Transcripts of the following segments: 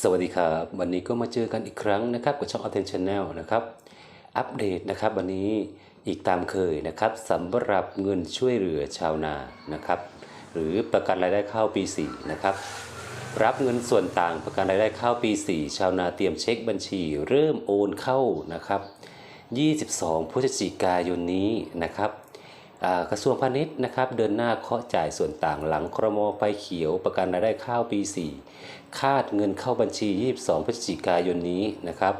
สวัสดีครับ วันนี้ก็มาเจอกันอีกครั้งนะครับกับช่อง Attention Channel นะครับ อัปเดตนะครับวันนี้อีกตามเคยนะครับสำหรับเงินช่วยเหลือชาวนานะครับ หรือประกันรายได้ข้าวปี 4 นะครับ รับเงินส่วนต่างประกันรายได้ข้าวปี 4 ชาวนาเตรียมเช็คบัญชี เริ่มโอนเข้านะครับ 22พฤศจิกายนนี้นะครับ กระทรวงพาณิชย์นะครับเดินหน้าเคาะจ่ายส่วนต่างหลังครมไฟเขียวประกันรายได้ข้าวปี 4 คาดเงินเข้าบัญชี 22 พฤศจิกายนนี้นะครับ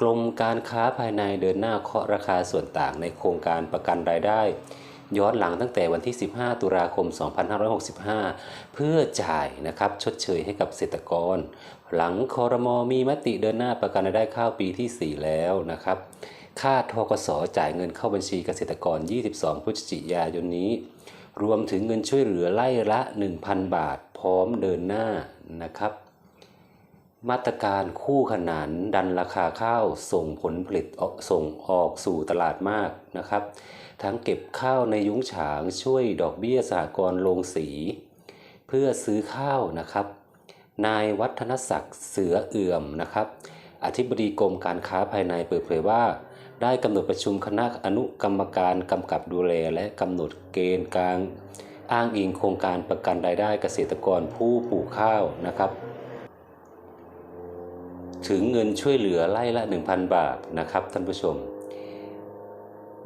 กรมการค้าภายในเดินหน้าเคาะราคาส่วนต่างในโครงการประกันรายได้ ย้อนหลังตั้งแต่วันที่ 15 ตุลาคม 2565 เพื่อจ่ายนะครับชดเชยให้กับเกษตรกร หลังคอรมอมีมติเดินหน้าประกันรายได้ข้าวปีที่ 4 แล้วนะครับ ค่าทกสจ่ายเงินเข้าบัญชีเกษตรกร 22 พฤศจิกายนนี้ รวมถึงเงินช่วยเหลือไล่ละ 1,000 บาท พร้อมเดินหน้านะครับ มาตรการคู่ขนานดันราคาข้าวส่งผลผลิตส่งออกสู่ตลาดมากนะครับ ทั้งเก็บข้าวในยุ้งฉางช่วยดอกเบี้ยสหกรณ์โรงสี เพื่อซื้อข้าวนะครับ นายวัฒนศักดิ์เสือเอื่อมนะครับ อธิบดีกรมการค้าภายในเปิดเผยว่า ได้กำหนดประชุมคณะอนุกรรมการกำกับดูแลและกำหนดเกณฑ์การอ้างอิงโครงการประกันรายได้เกษตรกรผู้ปลูกข้าวนะครับ ถึงเงินช่วยเหลือไล่ละ 1,000 บาทนะครับท่านผู้ชม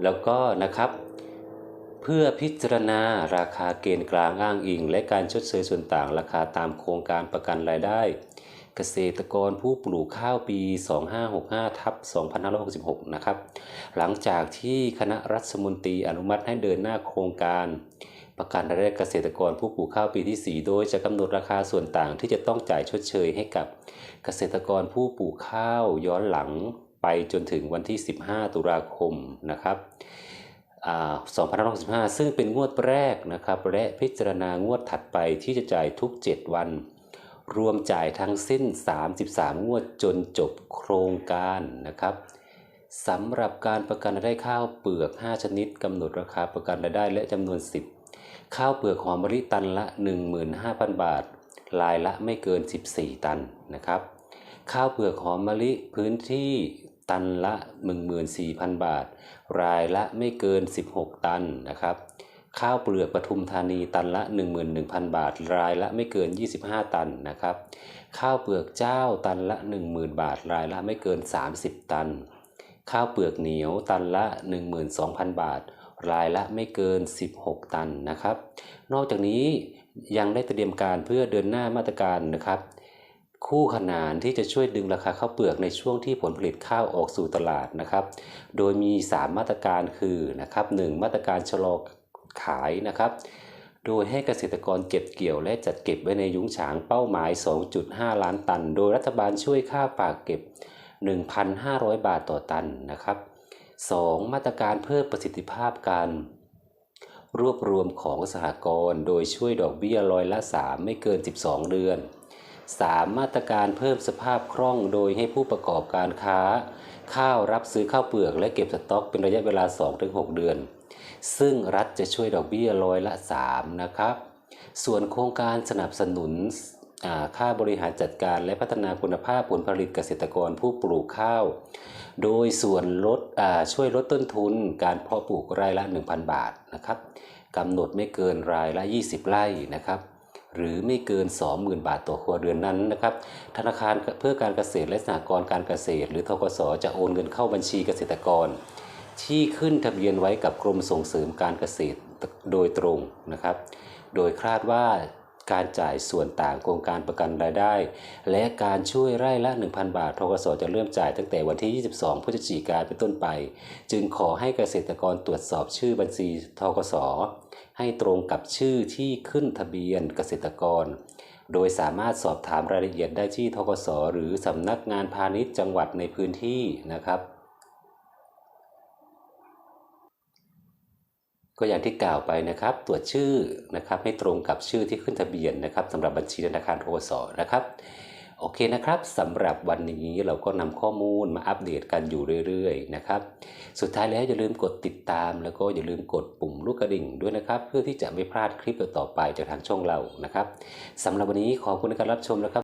แล้วก็นะครับเพื่อพิจารณาราคาเกณฑ์กลางอ้างอิง และการชดเชยส่วนต่างราคาตามโครงการประกันรายได้ เกษตรกรผู้ปลูกข้าวปี 2565ทับ2566 นะครับ หลังจากที่คณะรัฐมนตรีอนุมัติให้เดินหน้าโครงการ ประกันรายได้เกษตรกรผู้ปลูกข้าวปีที่ 4 โดยจะกำหนดราคาส่วนต่างที่จะต้องจ่ายชดเชยให้กับเกษตรกรผู้ปลูกข้าวย้อนหลังไปจนถึงวันที่ 15 ตุลาคมนะครับอ่า2565 ซึ่งเป็นงวดแรกนะครับ และพิจารณางวดถัดไปที่จะจ่ายทุก 7 วัน รวมจ่ายทั้งสิ้น 33 งวดจนจบโครงการนะครับสำหรับการประกันรายได้ข้าวเปลือก 5 ชนิดกำหนดราคาประกันรายได้และจำนวน 10 ข้าวเปลือกหอมมะลิตันละ 15,000 บาทรายละไม่เกิน 14 ตันนะครับ ข้าวเปลือกหอมมะลิพื้นที่ตันละ 14,000 บาท รายละไม่เกิน 16 ตันนะครับ ข้าวเปลือกปทุมธานีตันละ 11,000 บาท รายละไม่เกิน 25 ตันนะครับ ข้าวเปลือกเจ้าตันละ 10,000 บาท รายละไม่เกิน 30 ตัน ข้าวเปลือกเหนียวตันละ 12,000 บาท รายละไม่เกิน 16 ตันนะครับ นอกจากนี้ยังได้เตรียมการเพื่อเดินหน้ามาตรการนะครับ คู่ขนานที่จะช่วยดึงราคาข้าวเปลือกในช่วงที่ผลผลิตข้าวออกสู่ตลาดนะครับ โดยมี 3 มาตรการคือนะครับ 1. มาตรการชะลอขายนะครับ โดยให้เกษตรกรเก็บเกี่ยวและจัดเก็บไว้ในยุ้งฉางเป้าหมาย 2.5 ล้านตัน โดยรัฐบาลช่วยค่าฝากเก็บ 1,500 บาทต่อตันนะครับ 2. มาตรการเพิ่มประสิทธิภาพการ รวบรวมของสหกรณ์โดยช่วยดอกเบี้ยร้อยละ 3 ไม่เกิน 12 เดือน 3. มาตรการเพิ่มสภาพคล่องโดยให้ผู้ประกอบการค้า ข้าวรับซื้อข้าวเปลือกและเก็บสต็อกเป็นระยะเวลา 2-6 เดือน ซึ่งรัฐจะช่วยดอกเบี้ยร้อยละ 3 นะครับ ส่วนโครงการสนับสนุน ค่าบริหารจัดการและพัฒนาคุณภาพผลผลิตเกษตรกรผู้ปลูกข้าว โดยส่วนลดอ่าช่วยลดต้นทุนการเพาะปลูกรายละ 1,000 บาทนะครับกำหนดไม่เกินรายละ 20 ไร่นะครับหรือไม่เกิน 20,000 บาทต่อครัวเรือนนั้นนะครับธนาคารเพื่อการเกษตรและสหกรณ์การเกษตร หรือทกสจะโอนเงินเข้าบัญชีเกษตรกร ที่ขึ้นทะเบียนไว้กับกรมส่งเสริมการเกษตรโดยตรงนะครับ โดยคาดว่า การจ่ายส่วนต่างโครงการประกันรายได้ และการช่วยไร่ละ 1,000 บาททกสจะเริ่มจ่ายตั้งแต่วันที่ 22 พฤศจิกายนเป็นต้นไป จึงขอให้เกษตรกรตรวจสอบชื่อบัญชีทกสให้ตรงกับชื่อที่ขึ้นทะเบียนเกษตรกร โดยสามารถสอบถามรายละเอียดได้ที่ทกสหรือสำนักงานพาณิชย์จังหวัดในพื้นที่นะครับ ก็อย่างที่กล่าวไปนะครับ ตรวจชื่อนะครับให้ตรงกับชื่อที่ขึ้นทะเบียนนะครับสำหรับบัญชีธนาคารทกสนะครับ โอเคนะครับสำหรับวันนี้เราก็นำข้อมูลมาอัปเดตกันอยู่เรื่อยๆนะครับ สุดท้ายแล้วอย่าลืมกดติดตาม แล้วก็อย่าลืมกดปุ่มลูกกระดิ่งด้วยนะครับ เพื่อที่จะไม่พลาดคลิปต่อไปจากทางช่องเรานะครับสำหรับวันนี้ขอบคุณในการรับชมนะครับ